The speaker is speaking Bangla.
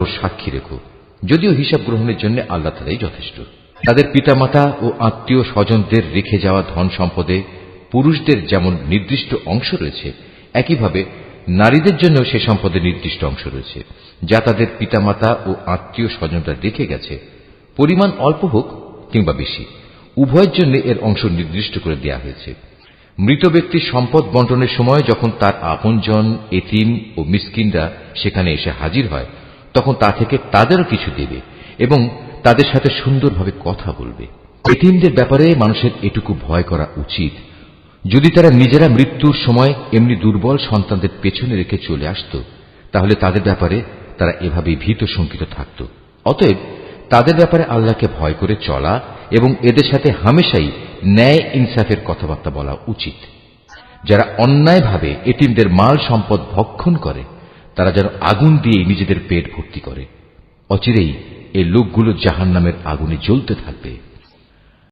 সাক্ষী রেখো। যদিও হিসাব গ্রহণের জন্য আল্লাহ তালাই যথেষ্ট। তাদের পিতামাতা ও আত্মীয় স্বজনদের রেখে যাওয়া ধন সম্পদে পুরুষদের যেমন নির্দিষ্ট অংশ রয়েছে, একইভাবে নারীদের জন্য সে সম্পদের নির্দিষ্ট অংশ রয়েছে, যা তাদের পিতামাতা ও আত্মীয় স্বজনরা রেখে গেছে। পরিমাণ অল্প হোক কিংবা বেশি, উভয়ের জন্য এর অংশ নির্দিষ্ট করে দেয়া হয়েছে। মৃত ব্যক্তির সম্পদ বন্টনের সময় যখন তার আপনজন, এতিম ও মিসকিনরা সেখানে এসে হাজির হয় তখন তা থেকে তাদেরও কিছু দেবে এবং তাদের সাথে সুন্দরভাবে কথা বলবে। এতিমদের ব্যাপারে মানুষের এটুকু ভয় করা উচিত। যদি তারা নিজেরা মৃত্যুর সময় এমনি দুর্বল সন্তানদের পেছনে রেখে চলে আসত, তাহলে তাদের ব্যাপারে তারা এভাবে ভীত শঙ্কিত থাকত। অতএব তাদের ব্যাপারে আল্লাহকে ভয় করে চলা এবং এদের সাথে হামেশাই ন্যায় ইনসাফের কথাবার্তা বলা উচিত। যারা অন্যায়ভাবে এটিমদের মাল সম্পদ ভক্ষণ করে তারা যেন আগুন দিয়ে নিজেদের পেট ভর্তি করে। অচিরেই এই লোকগুলো জাহান নামের আগুনে জ্বলতে থাকবে।